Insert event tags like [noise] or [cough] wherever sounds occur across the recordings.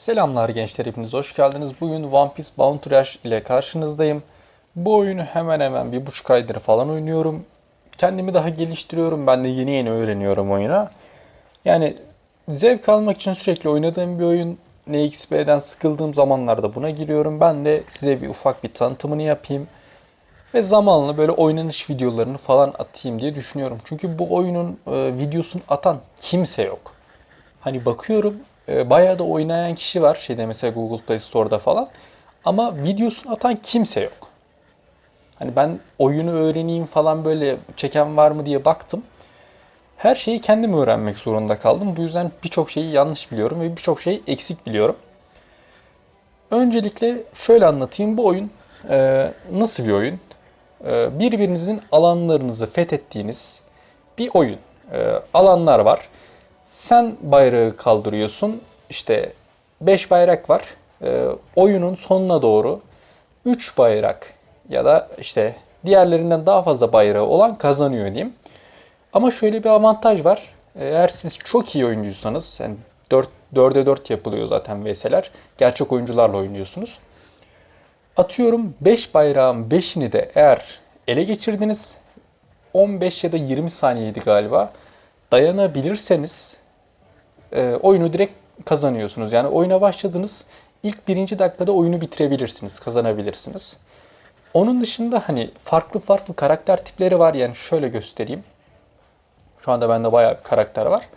Selamlar gençler hepiniz hoş geldiniz. Bugün One Piece Bounty Rush ile karşınızdayım. Bu oyunu hemen hemen bir buçuk aydır falan oynuyorum. Kendimi daha geliştiriyorum. Ben de yeni yeni öğreniyorum oyuna. Yani zevk almak için sürekli oynadığım bir oyun. NXP'den sıkıldığım zamanlarda buna giriyorum. Ben de size bir ufak bir tanıtımını yapayım. Ve zamanla böyle oynanış videolarını falan atayım diye düşünüyorum. Çünkü bu oyunun e, videosunu atan kimse yok. Hani bakıyorum e, bayağı da oynayan kişi var şeyde mesela Google Play Store'da falan. Ama videosunu atan kimse yok. Hani ben oyunu öğreneyim falan böyle çeken var mı diye baktım. Her şeyi kendim öğrenmek zorunda kaldım. Bu yüzden birçok şeyi yanlış biliyorum ve birçok şeyi eksik biliyorum. Öncelikle şöyle anlatayım. Bu oyun e, nasıl bir oyun? E, birbirinizin alanlarınızı fethettiğiniz bir oyun. E, alanlar var. Sen bayrağı kaldırıyorsun. İşte 5 bayrak var. E, oyunun sonuna doğru 3 bayrak ya da işte diğerlerinden daha fazla bayrağı olan kazanıyor diyeyim. Ama şöyle bir avantaj var. Eğer siz çok iyi oyuncuysanız, yani 4, 4'e 4 yapılıyor zaten VS'ler. Gerçek oyuncularla oynuyorsunuz. Atıyorum 5 bayrağın 5'ini de eğer ele geçirdiniz, 15 ya da 20 saniyeydi galiba. Dayanabilirseniz e, oyunu direkt kazanıyorsunuz. Yani oyuna başladınız, ilk birinci dakikada oyunu bitirebilirsiniz, kazanabilirsiniz. Onun dışında hani farklı farklı karakter tipleri var. Yani şöyle göstereyim. Şu anda bende bayağı karakter var.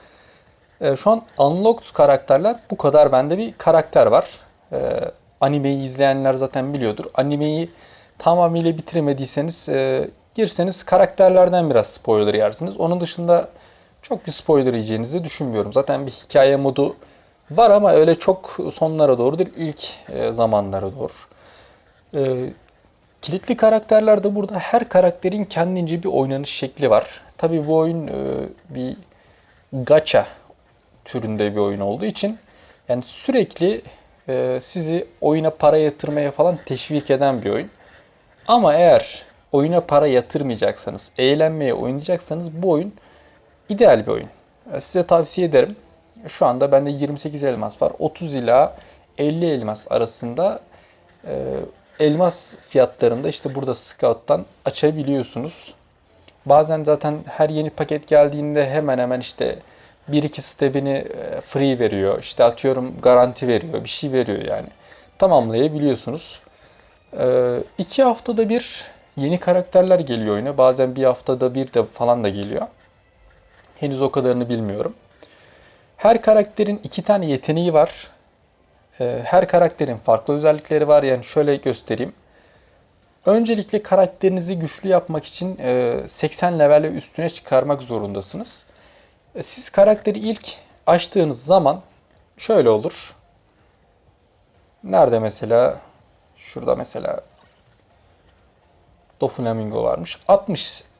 Ee, şu an unlocked karakterler bu kadar bende bir karakter var. Ee, animeyi izleyenler zaten biliyordur. Animeyi tamamıyla bitiremediyseniz e, girseniz karakterlerden biraz spoiler yersiniz. Onun dışında çok bir spoiler yiyeceğinizi düşünmüyorum. Zaten bir hikaye modu var ama öyle çok sonlara doğru değil. ilk e, zamanlara doğru. Ee, kilitli karakterler de burada her karakterin kendince bir oynanış şekli var. Tabi bu oyun e, bir gacha türünde bir oyun olduğu için yani sürekli e, sizi oyuna para yatırmaya falan teşvik eden bir oyun. Ama eğer oyuna para yatırmayacaksanız, eğlenmeye oynayacaksanız bu oyun ideal bir oyun. E, Size tavsiye ederim. Şu anda bende 28 elmas var. 30 ila 50 elmas arasında e, elmas fiyatlarında işte burada Scout'tan açabiliyorsunuz. Bazen zaten her yeni paket geldiğinde hemen hemen işte bir iki step'ini e, free veriyor. İşte atıyorum garanti veriyor. Bir şey veriyor yani. Tamamlayabiliyorsunuz. Ee, iki haftada bir yeni karakterler geliyor oyuna. Bazen bir haftada bir de falan da geliyor. Henüz o kadarını bilmiyorum. Her karakterin iki tane yeteneği var. Ee, her karakterin farklı özellikleri var. Yani şöyle göstereyim. Öncelikle karakterinizi güçlü yapmak için e, 80 level ve üstüne çıkarmak zorundasınız. E, Siz karakteri ilk açtığınız zaman şöyle olur. Nerede mesela? Şurada mesela Doflamingo varmış. 60 e,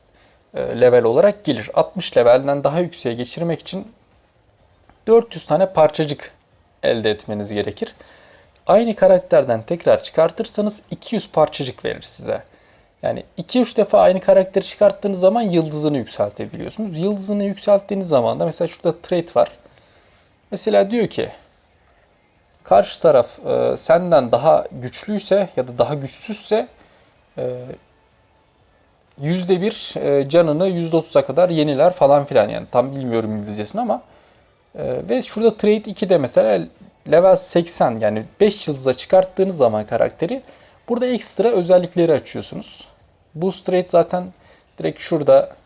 level olarak gelir. 60 levelden daha yükseğe geçirmek için 400 tane parçacık elde etmeniz gerekir. Aynı karakterden tekrar çıkartırsanız 200 parçacık verir size. Yani 2-3 defa aynı karakteri çıkarttığınız zaman yıldızını yükseltebiliyorsunuz. Yıldızını yükselttiğiniz zaman da mesela şurada trait var. Mesela diyor ki karşı taraf e, senden daha güçlüyse ya da daha güçsüzse e, %1 e, canını %30'a kadar yeniler falan filan yani tam bilmiyorum İngilizcesini ama e, ve şurada trade 2'de mesela level 80 yani 5 yıldıza çıkarttığınız zaman karakteri burada ekstra özellikleri açıyorsunuz. Boost rate zaten direkt şurada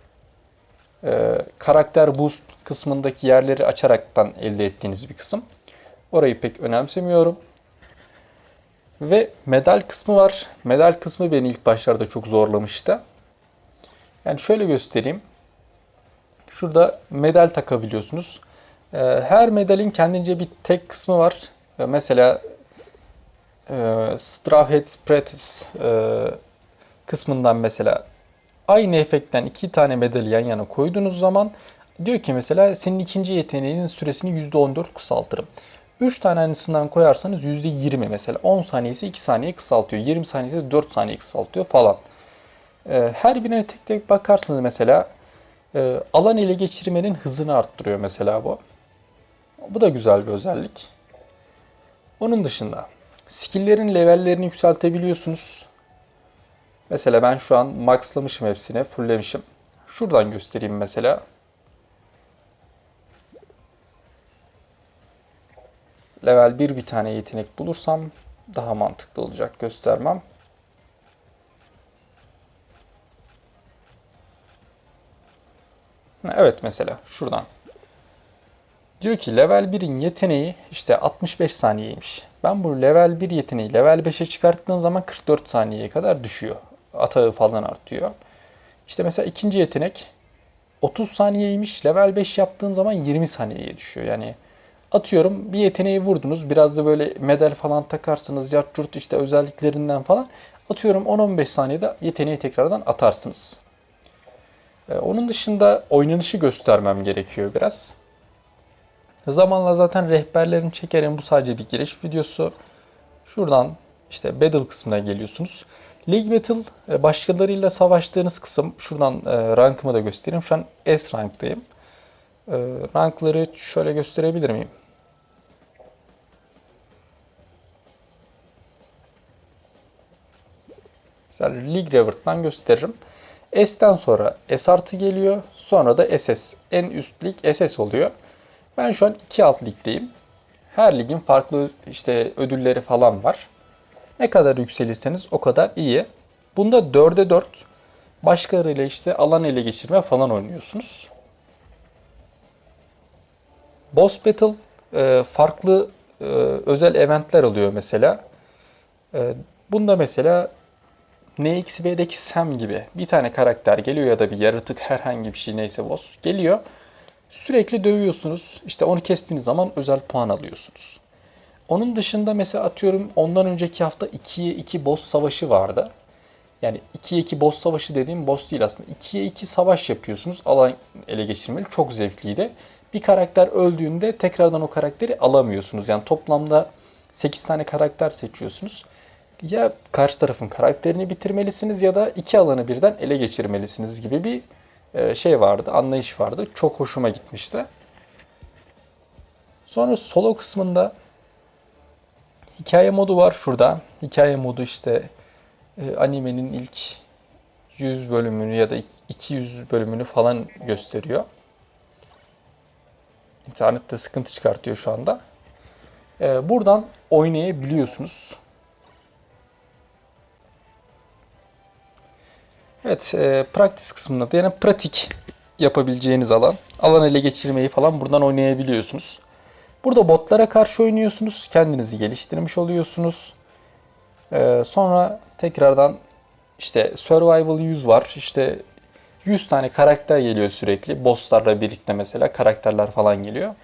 e, karakter boost kısmındaki yerleri açaraktan elde ettiğiniz bir kısım. Orayı pek önemsemiyorum. Ve medal kısmı var. Medal kısmı beni ilk başlarda çok zorlamıştı. Yani şöyle göstereyim. Şurada medal takabiliyorsunuz. Ee, Her medalin kendince bir tek kısmı var. Ee, Mesela e, Straw Hat Practice kısmından mesela aynı efektten iki tane medali yan yana koyduğunuz zaman diyor ki mesela senin ikinci yeteneğinin süresini %14 kısaltırım. 3 tane aynısından koyarsanız %20 mesela 10 saniyesi 2 saniye kısaltıyor. 20 saniyesi 4 saniye kısaltıyor falan. Ee, Her birine tek tek bakarsınız mesela e, alan ele geçirmenin hızını arttırıyor mesela bu. Bu da güzel bir özellik. Onun dışında skill'lerin levellerini yükseltebiliyorsunuz. Mesela ben şu an maxlamışım hepsini, fulllemişim. Şuradan göstereyim mesela. Level 1 bir tane yetenek bulursam daha mantıklı olacak göstermem. Evet mesela şuradan. Diyor ki level 1'in yeteneği işte 65 saniyeymiş. Ben bu level 1 yeteneği level 5'e çıkarttığım zaman 44 saniyeye kadar düşüyor. Atağı falan artıyor. İşte mesela ikinci yetenek 30 saniyeymiş. Level 5 yaptığın zaman 20 saniyeye düşüyor. Yani atıyorum bir yeteneği vurdunuz. Biraz da böyle medal falan takarsınız. Yart işte özelliklerinden falan. Atıyorum 10-15 saniyede yeteneği tekrardan atarsınız. Ee, onun dışında oynanışı göstermem gerekiyor biraz. Zamanla zaten rehberlerini çekerim. Bu sadece bir giriş videosu. Şuradan işte Battle kısmına geliyorsunuz. League Battle e, başkalarıyla savaştığınız kısım. Şuradan e, rankımı da göstereyim. Şu an S ranktayım. E, rankları şöyle gösterebilir miyim? Mesela League Reward'dan gösteririm. S'ten sonra S artı geliyor. Sonra da SS. En üst lig SS oluyor. Ben şu an 2 alt ligdeyim. Her ligin farklı işte ödülleri falan var. Ne kadar yükselirseniz o kadar iyi. Bunda 4'e 4 başkalarıyla işte alan ele geçirme falan oynuyorsunuz. Boss Battle e, farklı e, özel eventler oluyor mesela. E, bunda mesela NXV'deki Sam gibi bir tane karakter geliyor ya da bir yaratık herhangi bir şey neyse boss geliyor. Sürekli dövüyorsunuz. İşte onu kestiğiniz zaman özel puan alıyorsunuz. Onun dışında mesela atıyorum ondan önceki hafta 2'ye 2 boss savaşı vardı. Yani 2'ye 2 boss savaşı dediğim boss değil aslında. 2'ye 2 savaş yapıyorsunuz. Alan ele geçirmeli. Çok zevkliydi. Bir karakter öldüğünde tekrardan o karakteri alamıyorsunuz. Yani toplamda 8 tane karakter seçiyorsunuz. Ya karşı tarafın karakterini bitirmelisiniz ya da iki alanı birden ele geçirmelisiniz gibi bir e, şey vardı, anlayış vardı. Çok hoşuma gitmişti. Sonra solo kısmında hikaye modu var şurada. Hikaye modu işte e, animenin ilk 100 bölümünü ya da 200 bölümünü falan gösteriyor. İnternette sıkıntı çıkartıyor şu anda. E, buradan oynayabiliyorsunuz. Evet, e, practice kısmında da yani pratik yapabileceğiniz alan. Alan ele geçirmeyi falan buradan oynayabiliyorsunuz. Burada botlara karşı oynuyorsunuz. Kendinizi geliştirmiş oluyorsunuz. E, sonra tekrardan işte Survival 100 var. İşte 100 tane karakter geliyor sürekli. Bosslarla birlikte mesela karakterler falan geliyor.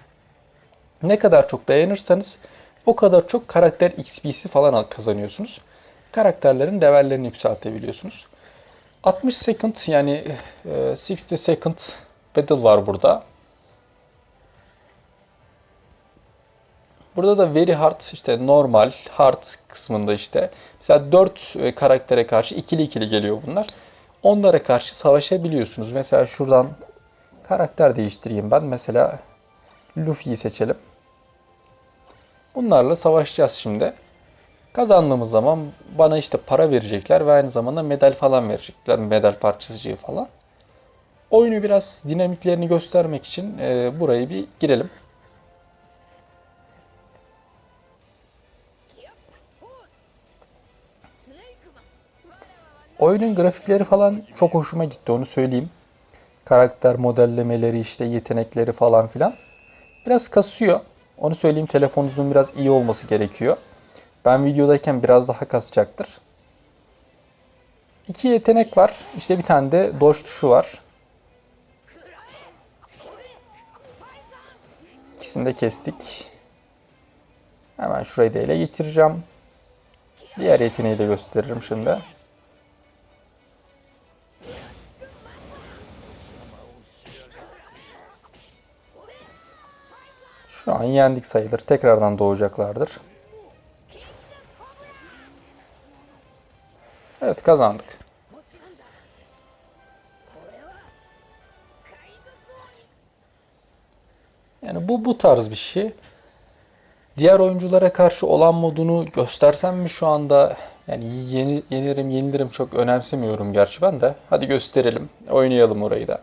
Ne kadar çok dayanırsanız o kadar çok karakter XP'si falan kazanıyorsunuz. Karakterlerin levellerini yükseltebiliyorsunuz. 60 second yani e, 60 second battle var burada. Burada da very hard işte normal hard kısmında işte mesela 4 karaktere karşı ikili ikili geliyor bunlar. Onlara karşı savaşabiliyorsunuz. Mesela şuradan karakter değiştireyim ben. Mesela Luffy'yi seçelim. Bunlarla savaşacağız şimdi. Kazandığımız zaman bana işte para verecekler ve aynı zamanda medal falan verecekler. Medal parçacığı falan. Oyunu biraz dinamiklerini göstermek için e, burayı bir girelim. Oyunun grafikleri falan çok hoşuma gitti onu söyleyeyim. Karakter modellemeleri işte yetenekleri falan filan. Biraz kasıyor. Onu söyleyeyim telefonunuzun biraz iyi olması gerekiyor. Ben videodayken biraz daha kasacaktır. İki yetenek var. İşte bir tane de dodge tuşu var. İkisini de kestik. Hemen şurayı da ele geçireceğim. Diğer yeteneği de gösteririm şimdi. Şu an yendik sayılır. Tekrardan doğacaklardır. Evet kazandık. Yani bu bu tarz bir şey. Diğer oyunculara karşı olan modunu göstersem mi şu anda? Yani yeni, yenirim yenilirim çok önemsemiyorum gerçi ben de. Hadi gösterelim. Oynayalım orayı da.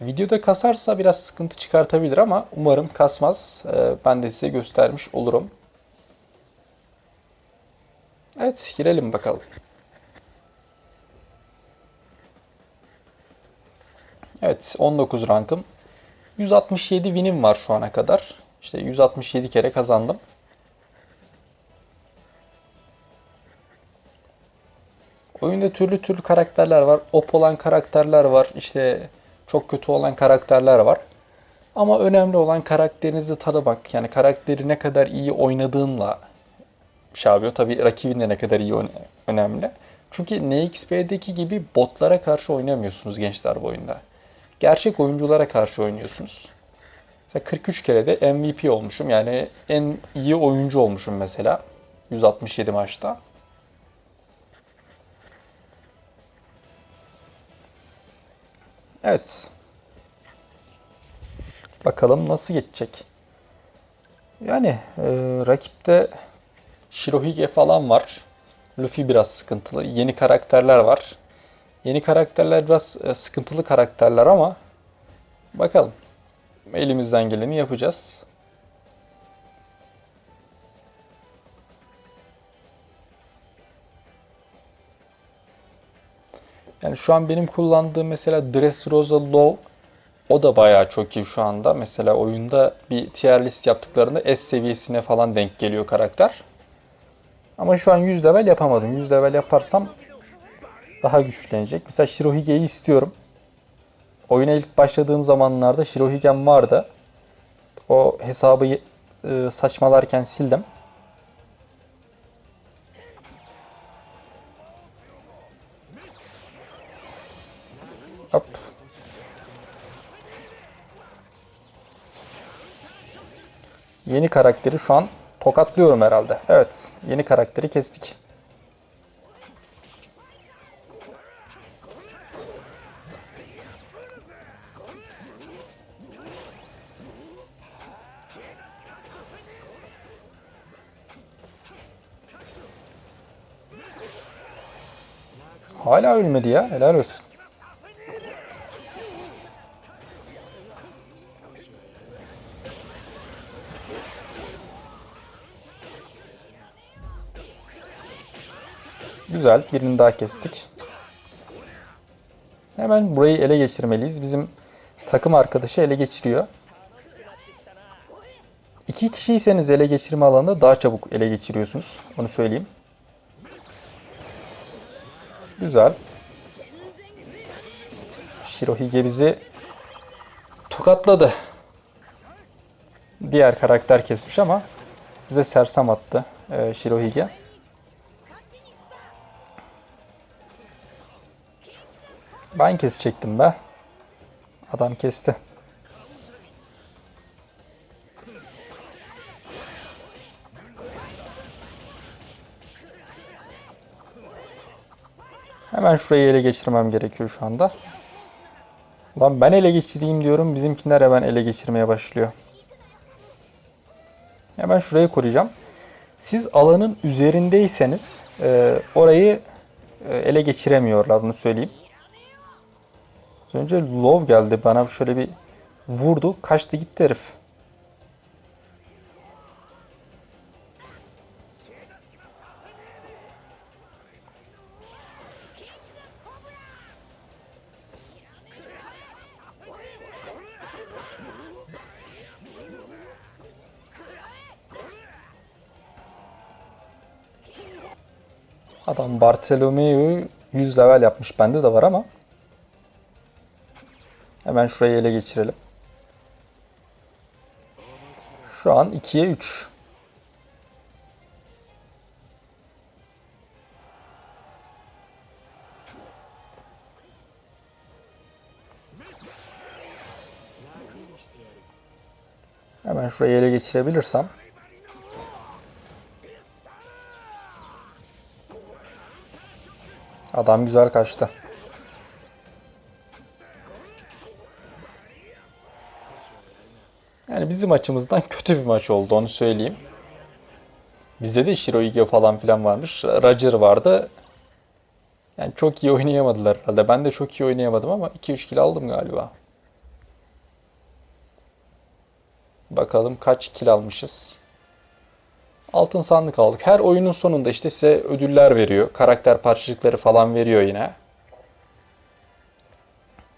Videoda kasarsa biraz sıkıntı çıkartabilir ama umarım kasmaz. Ee, ben de size göstermiş olurum. Evet, girelim bakalım. Evet, 19 rankım. 167 winim var şu ana kadar. İşte 167 kere kazandım. Oyunda türlü türlü karakterler var. Op olan karakterler var. İşte çok kötü olan karakterler var. Ama önemli olan karakterinizi tanımak. Yani karakteri ne kadar iyi oynadığınla şey yapıyor. Tabii rakibin de ne kadar iyi önemli. Çünkü NXP'deki gibi botlara karşı oynamıyorsunuz gençler bu oyunda. Gerçek oyunculara karşı oynuyorsunuz. Mesela 43 kere de MVP olmuşum. Yani en iyi oyuncu olmuşum mesela. 167 maçta. Evet. Bakalım nasıl geçecek. Yani e, rakipte Shirohige falan var. Luffy biraz sıkıntılı. Yeni karakterler var. Yeni karakterler biraz e, sıkıntılı karakterler ama bakalım. Elimizden geleni yapacağız. Yani şu an benim kullandığım mesela Dressrosa Low o da bayağı çok iyi şu anda. Mesela oyunda bir tier list yaptıklarında S seviyesine falan denk geliyor karakter. Ama şu an 100 level yapamadım. 100 level yaparsam daha güçlenecek. Mesela Shirohige'yi istiyorum. Oyuna ilk başladığım zamanlarda Shirohige'm vardı. O hesabı e, saçmalarken sildim. Hop. Yeni karakteri şu an tokatlıyorum herhalde. Evet, yeni karakteri kestik. Hala ölmedi ya. Helal olsun. Güzel. Birini daha kestik. Hemen burayı ele geçirmeliyiz. Bizim takım arkadaşı ele geçiriyor. İki kişiyseniz ele geçirme alanında daha çabuk ele geçiriyorsunuz. Onu söyleyeyim. Güzel. Shirohige bizi tokatladı. Diğer karakter kesmiş ama bize sersem attı e, Shirohige. Ben kesecektim be. Adam kesti. Hemen şurayı ele geçirmem gerekiyor şu anda. Lan ben ele geçireyim diyorum. Bizimkiler hemen ele geçirmeye başlıyor. Hemen şurayı koruyacağım. Siz alanın üzerindeyseniz e, orayı e, ele geçiremiyorlar. Bunu söyleyeyim. Az önce Love geldi bana şöyle bir vurdu. Kaçtı gitti herif. Adam Bartolomeu 100 level yapmış. Bende de var ama. Hemen şurayı ele geçirelim. Şu an 2'ye 3. Hemen şurayı ele geçirebilirsem. Adam güzel kaçtı. Bizim açımızdan [laughs] kötü bir maç oldu onu söyleyeyim. Bizde de Shiroige falan filan varmış. Roger vardı. Yani çok iyi oynayamadılar herhalde. Ben de çok iyi oynayamadım ama 2-3 kill aldım galiba. Bakalım kaç kill almışız. Altın sandık aldık. Her oyunun sonunda işte size ödüller veriyor. Karakter parçacıkları falan veriyor yine.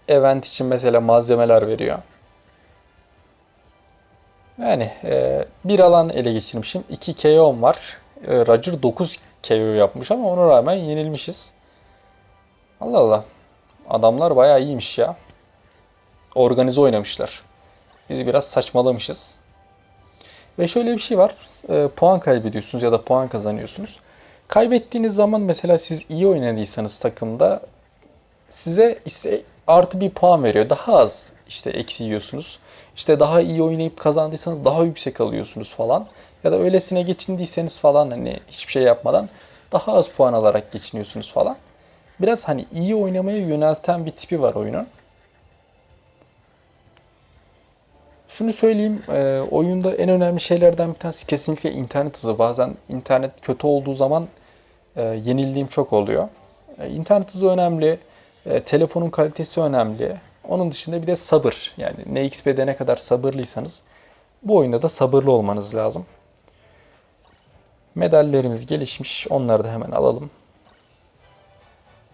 Event için mesela malzemeler veriyor. Yani e, bir alan ele geçirmişim. 2 KO'm var. E, Roger 9 KO yapmış ama ona rağmen yenilmişiz. Allah Allah. Adamlar bayağı iyiymiş ya. Organize oynamışlar. Biz biraz saçmalamışız. Ve şöyle bir şey var. E, puan kaybediyorsunuz ya da puan kazanıyorsunuz. Kaybettiğiniz zaman mesela siz iyi oynadıysanız takımda size işte artı bir puan veriyor. Daha az işte eksi yiyorsunuz. İşte daha iyi oynayıp kazandıysanız daha yüksek alıyorsunuz falan. Ya da öylesine geçindiyseniz falan hani hiçbir şey yapmadan daha az puan alarak geçiniyorsunuz falan. Biraz hani iyi oynamaya yönelten bir tipi var oyunun. Şunu söyleyeyim, e, oyunda en önemli şeylerden bir tanesi kesinlikle internet hızı. Bazen internet kötü olduğu zaman e, yenildiğim çok oluyor. E, internet hızı önemli, e, telefonun kalitesi önemli. Onun dışında bir de sabır. Yani NXP'de ne kadar sabırlıysanız bu oyunda da sabırlı olmanız lazım. Medallerimiz gelişmiş. Onları da hemen alalım.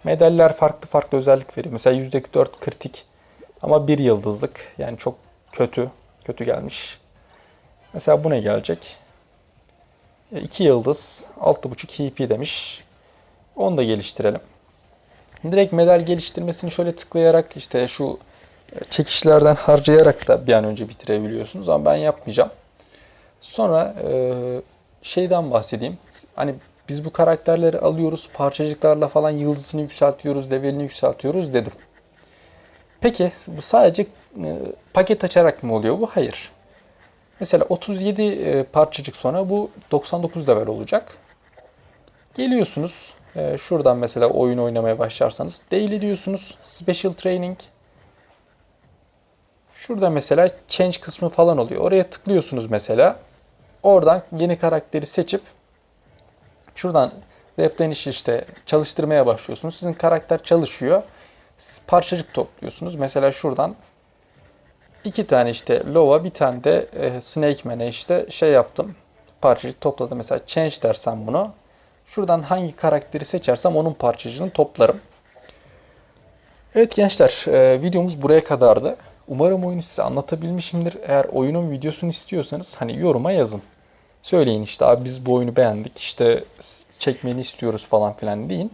Medaller farklı farklı özellik veriyor. Mesela %4 kritik ama bir yıldızlık. Yani çok kötü. Kötü gelmiş. Mesela bu ne gelecek? 2 yıldız, 6.5 HP demiş. Onu da geliştirelim. Direkt medal geliştirmesini şöyle tıklayarak işte şu çekişlerden harcayarak da bir an önce bitirebiliyorsunuz ama ben yapmayacağım. Sonra e, şeyden bahsedeyim. Hani biz bu karakterleri alıyoruz, parçacıklarla falan yıldızını yükseltiyoruz, levelini yükseltiyoruz dedim. Peki bu sadece e, paket açarak mı oluyor bu? Hayır. Mesela 37 e, parçacık sonra bu 99 level olacak. Geliyorsunuz. E, şuradan mesela oyun oynamaya başlarsanız daily diyorsunuz. Special training. Şurada mesela change kısmı falan oluyor. Oraya tıklıyorsunuz mesela. Oradan yeni karakteri seçip şuradan replenish işte çalıştırmaya başlıyorsunuz. Sizin karakter çalışıyor. Parçacık topluyorsunuz. Mesela şuradan iki tane işte Lova bir tane de e, Snake Man'e işte şey yaptım. Parçacık topladım. Mesela change dersem bunu. Şuradan hangi karakteri seçersem onun parçacığını toplarım. Evet gençler e, videomuz buraya kadardı. Umarım oyunu size anlatabilmişimdir. Eğer oyunun videosunu istiyorsanız hani yoruma yazın. Söyleyin işte abi biz bu oyunu beğendik işte çekmeni istiyoruz falan filan deyin.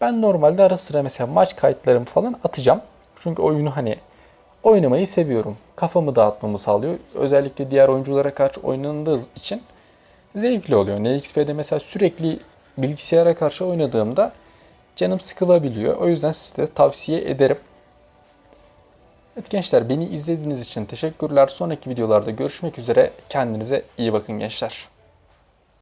Ben normalde ara sıra mesela maç kayıtlarımı falan atacağım. Çünkü oyunu hani oynamayı seviyorum. Kafamı dağıtmamı sağlıyor. Özellikle diğer oyunculara karşı oynandığı için zevkli oluyor. NXP'de mesela sürekli bilgisayara karşı oynadığımda canım sıkılabiliyor. O yüzden size tavsiye ederim. Evet gençler beni izlediğiniz için teşekkürler. Sonraki videolarda görüşmek üzere. Kendinize iyi bakın gençler.